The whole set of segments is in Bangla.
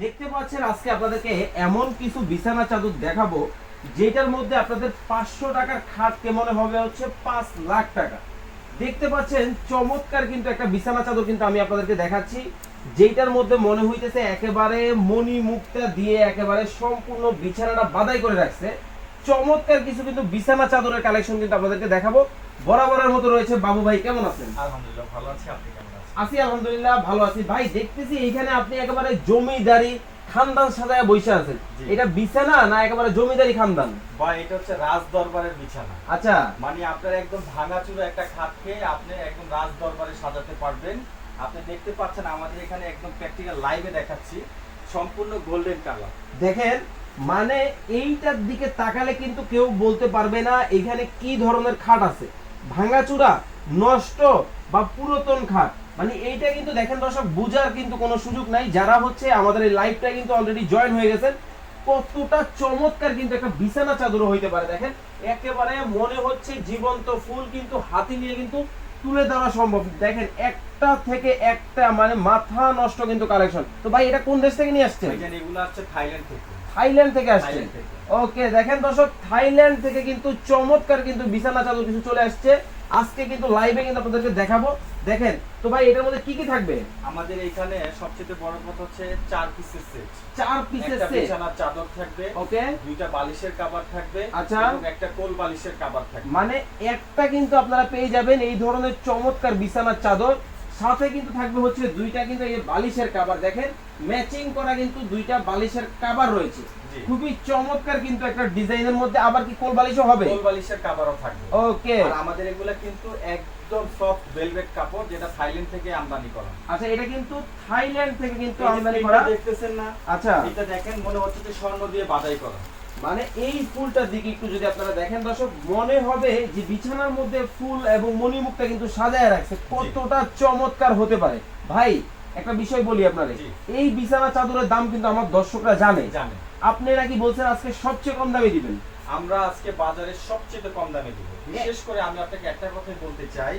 দেখতে পাচ্ছেন আজকে আপনাদেরকে এমন কিছু বিছানা চাদর দেখাবো, যেটার মধ্যে আপনাদের পাঁচশো টাকার খাট কেমন হবে হচ্ছে পাঁচ লাখ টাকা। দেখতে পাচ্ছেন চমৎকার কিন্তু একটা বিছানা চাদর কিন্তু আমি আপনাদেরকে দেখাচ্ছি, যেটার মধ্যে মনে হইতেছে একেবারে মণি মুক্তা দিয়ে একেবারে সম্পূর্ণ বিছানাটা বাদাই করে রাখছে। চমৎকার কিছু কিন্তু বিছানা চাদরের কালেকশন কিন্তু আপনাদেরকে দেখাবো। বরাবরের মতো রয়েছে বাবু ভাই কেমন আছেন? আলহামদুলিল্লাহ, ভালো আছি। আপনি আছি আলহামদুলিল্লাহ ভালো আছি। ভাই দেখতেছি এইখানে আপনি একেবারে জমিদারি খানদান সাজায় বসে আছেন। এটা বিছানা না একেবারে জমিদারি খানদান? বা এটা হচ্ছে রাজ দরবারের বিছানা। আচ্ছা। মানে আপনার একদম ভাঙাচুরো একটা খাট খেয়ে আপনি একদম রাজ দরবারে সাজাতে পারবেন। আপনি দেখতে পাচ্ছেন আমাদের এখানে একদম প্র্যাকটিক্যাল লাইভে দেখাচ্ছি। সম্পূর্ণ গোল্ডেন কালার দেখেন মানে এইটার দিকে তাকালে কিন্তু কেউ বলতে পারবে না এখানে কি ধরনের খাট আছে। ভাঙাচুরা? নষ্ট বা পুরাতন খাট মানে এইটা কিন্তু দেখেন দর্শক বুঝার কিন্তু কোনো সুযোগ নাই। যারা হচ্ছে আমাদের এই লাইভটা কিন্তু অলরেডি জয়েন হয়ে গেছেন কতটা চমৎকার কিন্তু একটা বিছানা চাদর হইতে পারে দেখেন। একেবারে মনে হচ্ছে জীবন্ত ফুল কিন্তু হাতি নিয়ে কিন্তু তুলে দেওয়া সম্ভব। দেখেন একটা থেকে একটা মানে মাথা নষ্ট কিন্তু কালেকশন তো ভাই এটা কোন দেশ থেকে নিয়ে আসছে এগুলো হচ্ছে থাইল্যান্ড থেকে। থাইল্যান্ড থেকে আসছে। ওকে দেখেন দর্শক থাইল্যান্ড থেকে কিন্তু চমৎকার কিন্তু বিছানা চাদর কিছু চলে আসছে। আজকে কিন্তু লাইভে কিন্তু আপনাদেরকে দেখাবো। দেখেন তো ভাই এটার মধ্যে কি কি থাকবে? আমাদের এখানে সবচেয়ে বড় কথা হচ্ছে চার পিসের সেট চার পিসের সেট বিছানার চাদর থাকবে ওকে। দুইটা বালিশের কাবার থাকবে আচ্ছা। এবং একটা কোল বালিশের কাবার থাকবে। মানে একটা কিন্তু আপনারা পেয়ে যাবেন এই ধরনের চমৎকার বিছানার চাদর। সাথে কিন্তু থাকবে হচ্ছে দুইটা কিন্তু এই বালিশের কাবার দেখেন ম্যাচিং করা কিন্তু দুইটা বালিশের কাবার রয়েছে। খুবই চমৎকার কিন্তু একটা ডিজাইনের মধ্যে আবার কি কোল বালিশও হবে? কোল বালিশের কাবারও থাকবে। ওকে। আর আমাদের এগুলা কিন্তু একদম সফট ভেলভেট কাপড় যেটা থাইল্যান্ড থেকে আমদানি করা। আচ্ছা এটা কিন্তু থাইল্যান্ড থেকে কিন্তু আমদানি করা। দেখতেছেন না? আচ্ছা। এটা দেখেন মনে হচ্ছে যে স্বর্ণ দিয়ে বাদাই করা। মানে এই ফুলটার দিকে একটু যদি আপনারা দেখেন দর্শক মনে হবে যে বিছানার মধ্যে ফুল এবং মণিমুক্তা কিন্তু সাজায় রাখছে। কতটা চমৎকার হতে পারে। ভাই একটা বিষয় বলি আপনাদের জি। এই বিছানা চাদরের দাম কিন্তু আমার দর্শকরা জানে। আপনারা কি বলছেন আজকে সবচেয়ে কম দামে দিবেন? আমরা আজকে বাজারে সবচেয়ে কম দামে দিব। বিশেষ করে আমি আপনাকে একটা কথাই বলতে চাই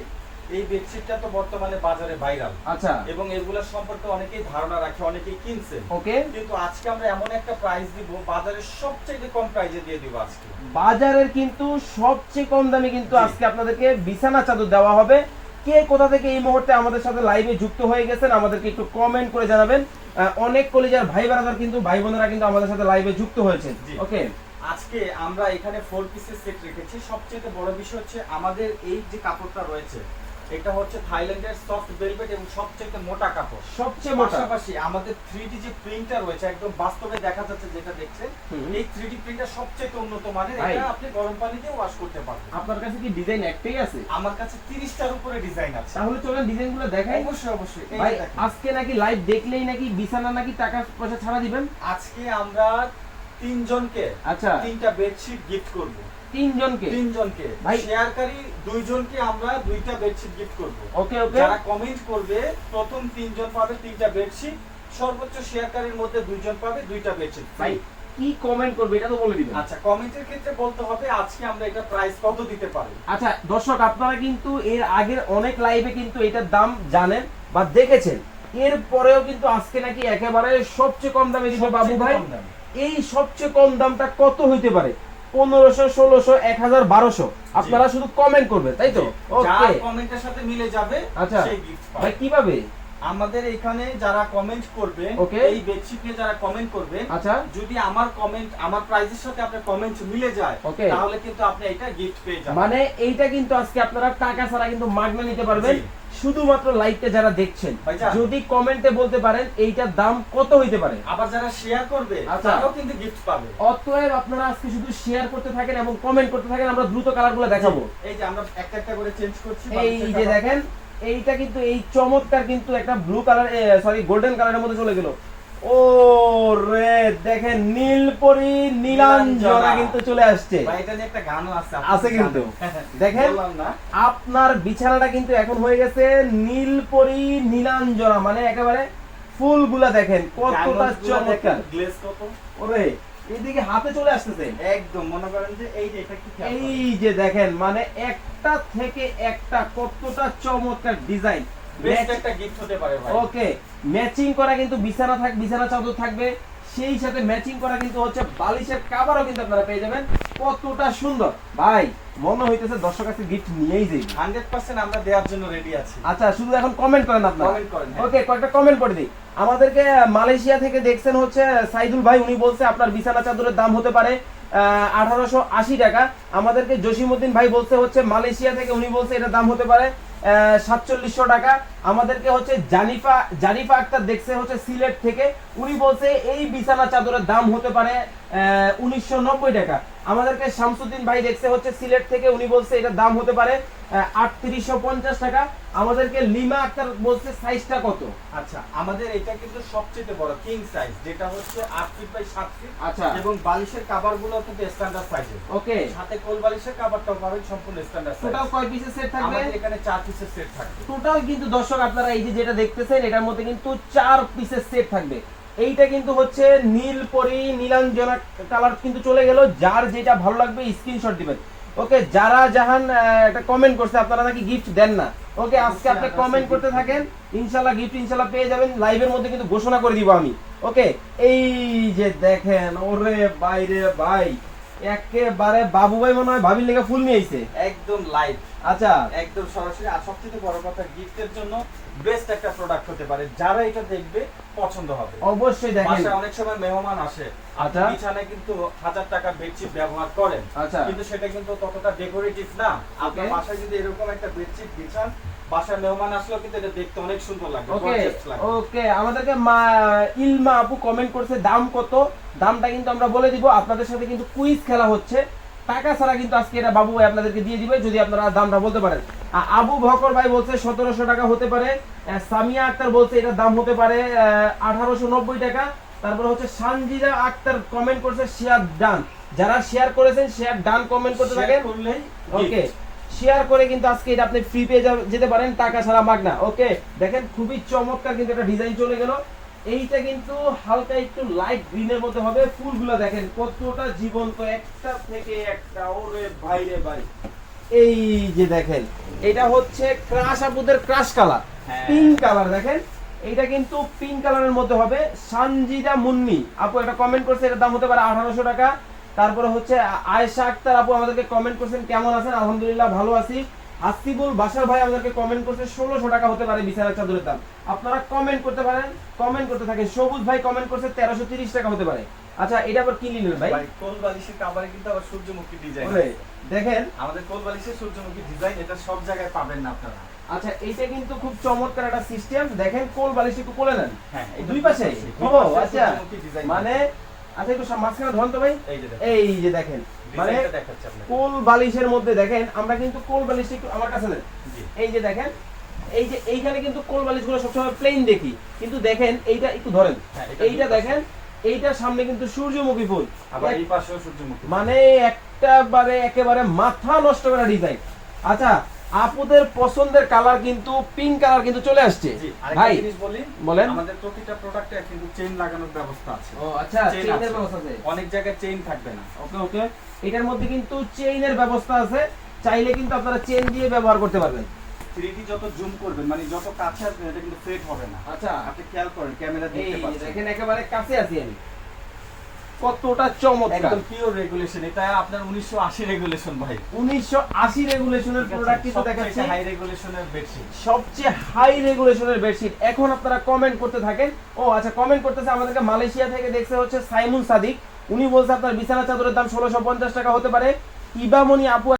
এই বেডশিটটা তো বর্তমানে বাজারে ভাইরাল আচ্ছা। এবং এগুলা সম্পর্কে অনেকেই ধারণা রাখে অনেকেই কিনছে ওকে। কিন্তু আজকে আমরা এমন একটা প্রাইস দিব বাজারের সবচেয়ে কম প্রাইসে দিয়ে দিব আজকে। বাজারের কিন্তু সবচেয়ে কম দামে কিন্তু আজকে আপনাদেরকে বিছানা চাদর দেওয়া হবে। কে কোথা থেকে এই মুহূর্তে আমাদের সাথে লাইভে যুক্ত হয়ে গেছেন আমাদেরকে একটু কমেন্ট করে জানাবেন। অনেক কলেজের ভাই বোনেরা কিন্তু ভাই বোনেরা কিন্তু আমাদের সাথে লাইভে যুক্ত হয়েছে। ওকে। আজকে আমরা এখানে ফোর পিসের সেট রেখেছি। সবচেয়ে বড় বিষয় হচ্ছে আমাদের এই যে কাপড়টা রয়েছে এটা হচ্ছে থাইল্যান্ডের সফট ভেলভেট এবং সবচেয়ে মোটা কাপড়। সবচেয়ে মোটা। পাশাপাশি আমাদের থ্রি যে প্রিন্টার রয়েছে একদম বাস্তবে দেখা যাচ্ছে যেটা দেখছেন এই থ্রি প্রিন্টার সবচেয়ে উন্নত মানের এটা আপনি গরম পানি দিয়ে ওয়াশ করতে পারবেন। আপনার কাছে কি ডিজাইন একটাই আছে? আমার কাছে তিরিশটার উপরে ডিজাইন আছে। তাহলে চলেন ডিজাইনগুলো দেখাই। অবশ্যই অবশ্যই ভাই আজকে নাকি লাইভ দেখলেই নাকি বিছানা নাকি টাকা পয়সা ছাড়া দিবেন? আজকে আমরা তিনজনকে আচ্ছা। তিনটা বেডশিট গিফট করব। তিনজনকে? তিনজনকে। ভাই। শেয়ারকারী দুইজনকে আমরা দুইটা বেডশিট গিফট করব। ওকে ওকে। যারা কমেন্ট করবে প্রথম তিনজন পাবে তিনটা বেডশিট সর্বোচ্চ শেয়ারকারীর মধ্যে দুইজন পাবে দুইটা বেডশিট ভাই কি কমেন্ট করবে এটা তো বলে দিবেন। আচ্ছা কমেন্টের ক্ষেত্রে বলতে হবে আজকে আমরা এটা প্রাইস কত দিতে পারি? আচ্ছা দর্শক আপনারা কিন্তু এর আগের অনেক লাইভে কিন্তু এটার দাম জানেন বা দেখেছেন। এর পরেও কিন্তু আজকে নাকি একেবারে সবচেয়ে কম দামে দিবে বাবু ভাই। এই সবচেয়ে কম দামটা কত হইতে পারে? পনেরোশো ষোলোশো এক হাজার বারোশো। আপনারা শুধু কমেন্ট করবেন তাই তো? কমেন্টের সাথে মিলে যাবে আচ্ছা। ভাই কীভাবে? আমাদের এখানে যারা কমেন্ট করবে Okay. এই বেডশিট নিয়ে যারা কমেন্ট করবে আচ্ছা। যদি আমার কমেন্ট আমার প্রাইজের সাথে আপনার কমেন্ট মিলে যায় Okay. তাহলে কিন্তু আপনি এটা গিফট পেয়ে যাবেন। মানে এইটা কিন্তু আজকে আপনারা টাকা ছাড়া কিন্তু মাগনা নিতে পারবেন। শুধুমাত্র লাইভটা যারা দেখছেন যদি কমেন্টে বলতে পারেন এইটার দাম কত হইতে পারে? আবার যারা শেয়ার করবে আচ্ছা। তারাও কিন্তু গিফট পাবে। অতএব আপনারা আজকে শুধু শেয়ার করতে থাকেন এবং কমেন্ট করতে থাকেন আমরা দ্রুত কালারগুলো দেখাবো। এই যে আমরা একটা একটা করে চেঞ্জ করছি এই যে দেখেন এইটা কিন্তু এই চমৎকার কিন্তু একটা ব্লু কালার সরি গোল্ডেন কালারের মধ্যে চলে গেল ও রে দেখেন নীলপরি নীলাঞ্জনা। কিন্তু চলে আসছে একটা গানও আছে আছে কিন্তু। দেখেন। আপনার বিছানাটা কিন্তু এখন হয়ে গেছে নীলপরি নীলাঞ্জনা মানে একেবারে ফুলগুলা দেখেন কতটা চমৎকার গ্লেজ কত ওরে এইদিকে হাতে চলে আসতেছে। একদম মনে করেন যে এই যে এটা কি এই যে দেখেন মানে একটা থেকে একটা কতটা চমৎকার ডিজাইন। বেস্ট একটা গিফট হতে পারে ভাই। ওকে ম্যাচিং করা কিন্তু বিছানা থাক বিছানা চাদর থাকবে সেই সাথে ম্যাচিং করা কিন্তু হচ্ছে বালিশের কাভারও কিন্তু আপনারা পেয়ে যাবেন। কতটা সুন্দর। ভাই মনে হইতেছে দর্শক কাছে গিফট নিয়েই যাই হান্ড্রেড পার্সেন্ট আমরা দেওয়ার জন্য রেডি আছি। আচ্ছা শুধু এখন কমেন্ট করেন আপনারা। Comment করেন, হ্যাঁ। ওকে কয়েকটা কমেন্ট করে দিই। আমাদেরকে মালয়েশিয়া থেকে দেখছেন হচ্ছে সাইদুল ভাই উনি বলছে আপনার বিছানা চাদরের দাম হতে পারে আঠারোশো আশি টাকা। আমাদেরকে জসিমউদ্দিন ভাই বলছে হচ্ছে মালয়েশিয়া থেকে উনি বলছে এটার দাম হতে পারে সাতচল্লিশশো টাকা। আমাদেরকে হচ্ছে জানিফা জানিফা আক্তার দেখছে হচ্ছে সিলেট থেকে। উনি বলছে এই বিছানা চাদরের দাম হতে পারে উনিশশো নব্বই টাকা। আমাদেরকে শামসুদ্দিন ভাই দেখছে হচ্ছে সিলেট থেকে উনি বলছে এটার দাম হতে পারে আটত্রিশশো পঞ্চাশ টাকা। আমাদেরকে লিমা আক্তার বলছে সাইজটা কত? আচ্ছা আমাদের এটা কিন্তু সবচেয়ে বড় কিং সাইজ যেটা হচ্ছে আট ফিট বাই সাত ফিট আচ্ছা। এবং বালিশের কাভারগুলো কিন্তু স্ট্যান্ডার্ড সাইজের ওকে। সাথে কোল বালিশের কাভারটাও পাবেন সম্পূর্ণ স্ট্যান্ডার্ড সাইজ টোটাল কয় পিসের সেট থাকবে? এখানে চার পিসের সেট থাকবে। টোটাল কিন্তু দর্শক আপনারা এই যে যেটা দেখতেছেন এটার মধ্যে কিন্তু চার পিসের সেট থাকবে। এইটা কিন্তু হচ্ছে নীল পরি নীলাঞ্জনা কালার কিন্তু চলে গেল। যার যেটা ভালো লাগবে স্ক্রিনশট দিবেন। ওকে যারা জাহান একটা কমেন্ট করছে আপনারা নাকি গিফট দেন না? ওকে আজকে আপনি কমেন্ট করতে থাকেন। ইনশাল্লাহ গিফট ইনশাল্লাহ পেয়ে যাবেন। লাইভের মধ্যে কিন্তু ঘোষণা করে দিব আমি। ওকে এই যে দেখেন ওরে বাইরে ভাই। একেবারে বাবু ভাই মনে হয় ভাবির লেগে ফুল নিয়ে আইছে। একদম লাইট আচ্ছা। একদম সরাসরি আর সবচেয়ে বড় কথা গিফটের জন্য বেস্ট একটা প্রোডাক্ট হতে পারে যারা এটা দেখবে পছন্দ হবে। অবশ্যই দেখেন। বাসায় অনেক সময় মেহমান আসে আচ্ছা। বিছানায় কিন্তু হাজার টাকা বেডশিট ব্যবহার করেন। আচ্ছা। কিন্তু সেটা কিন্তু ততটা ডেকোরেটিভ না। আপনার বাসায় যদি এরকম একটা বেডশিট বিছান বাসায় মেহমান আসলেও কিন্তু এটা দেখতে অনেক সুন্দর লাগবে ওকে। ওকে আমাদেরকে মা ইলমা আপু কমেন্ট করছে দাম কত? দামটা কিন্তু আমরা বলে দিব। আপনাদের সাথে কিন্তু কুইজ খেলা হচ্ছে। টাকা ছাড়া কিন্তু আজকে এটা বাবু ভাই আপনাদেরকে দিয়ে দিবে যদি আপনারা দামটা বলতে পারেন। আবু বকর ভাই বলছে সতেরোশো টাকা হতে পারে সামিয়া আক্তার বলছে এটার দাম হতে পারে আঠারোশো নব্বই টাকা। তারপরে হচ্ছে সানজিদা আক্তার কমেন্ট করছে শেয়ার ডান। যারা শেয়ার করেছেন শেয়ার ডান কমেন্ট করতে থাকেন। ওকে শেয়ার করে কিন্তু আজকে এটা আপনি ফ্রি পেয়ে যেতে পারেন টাকা ছাড়া মাগনা। ওকে দেখেন খুবই চমৎকার কিন্তু একটা ডিজাইন চলে গেল। এইটা কিন্তু হালকা একটু লাইট গ্রিনের মধ্যে হবে। ফুলগুলো দেখেন কতটা জীবন্ত একটা থেকে একটা ওরে ভাই রে ভাই। এই যে দেখেন এটা হচ্ছে ক্রাশ আপুদের ক্রাশ কালার। পিঙ্ক কালার দেখেন। এইটা কিন্তু পিঙ্ক কালারের মধ্যে হবে। সানজিদা মুন্নি আপু একটা কমেন্ট করছে এটার দাম হতে পারে আঠারোশো টাকা। তারপরে হচ্ছে আয়েশা আক্তার আপু আমাদেরকে কমেন্ট করছেন কেমন আছেন? আলহামদুলিল্লাহ ভালো আছি। হাসিবুল বাসার ভাই আমাদেরকে কমেন্ট করছে ষোলোশো টাকা হতে পারে বিছানার চাদরের দাম। আপনারা কমেন্ট করতে পারেন কমেন্ট করতে থাকেন। সবুজ ভাই কমেন্ট করছে তেরোশো তিরিশ টাকা হতে পারে। আচ্ছা এটা আবার কি নিলেন ভাই? কোল বালিশের কাভারে কিন্তু আবার সূর্যমুখী ডিজাইন দেখেন। আমাদের কোল বালিশের সূর্যমুখী ডিজাইন এটা সব জায়গায় পাবেন না আপনারা। আচ্ছা এইটা কিন্তু খুব চমৎকার একটা সিস্টেম দেখেন কোল বালিশ একটু কোলে নেন। হ্যাঁ দুই পাশে? ও আচ্ছা। ডিজাইন মানে আচ্ছা একটু মাঝখানে ধরুন তো ভাই। এই যে দেখেন। মানে কোল বালিশের মধ্যে দেখেন আমরা কিন্তু কোল বালিশটা একটু আমার কাছে নেন। এই যে দেখেন এই যে এইখানে কিন্তু কোল বালিশগুলো সবসময় প্লেন দেখি। কিন্তু দেখেন এইটা একটু ধরেন। হ্যাঁ, এইটা দেখেন এইটার সামনে কিন্তু সূর্যমুখী ফুল। আবার এক- এই পাশেও সূর্যমুখী মানে একটাবারে একেবারে মাথা নষ্ট করা ডিজাইন আচ্ছা আপুদের পছন্দের কালার কিন্তু পিঙ্ক কালার কিন্তু চলে আসছে। ভাই বলি। বলেন। আমাদের প্রতিটা প্রোডাক্টে কিন্তু চেইন লাগানোর ব্যবস্থা আছে। ও আচ্ছা চেইনের। ব্যবস্থা আছে। অনেক জায়গায় চেইন থাকবে না। ওকে ওকে। এটার মধ্যে কিন্তু চেইনের ব্যবস্থা আছে। চাইলে কিন্তু আপনারা চেইন দিয়ে ব্যবহার করতে পারবেন। 3D যত জুম করবেন মানে যত কাছে আসবেন এটা কিন্তু ফেড হবে না। আচ্ছা। আপনি খেয়াল করেন ক্যামেরা দেখতে পাচ্ছেন। দেখেন একেবারে কাছে আছি আমি। কতটা চমৎকার। একদম পিওর রেগুলেশন এটা আপনার 1980 রেগুলেশন ভাই। উনিশশো আশি রেগুলেশনের প্রোডাক্ট কিন্তু দেখাচ্ছি। হাই রেগুলেশনের বেডশিট সবচেয়ে হাই রেগুলেশনের বেডশিট এখন আপনারা কমেন্ট করতে থাকেন। ও আচ্ছা কমেন্ট করতেছে আমাদেরকে মালয়েশিয়া থেকে দেখছে হচ্ছে সাইমুন সাদিক। উনি বলছে আপনার বিছানা চাদরের দাম ষোলোশো পঞ্চাশ টাকা হতে পারে। ইবামনি আপু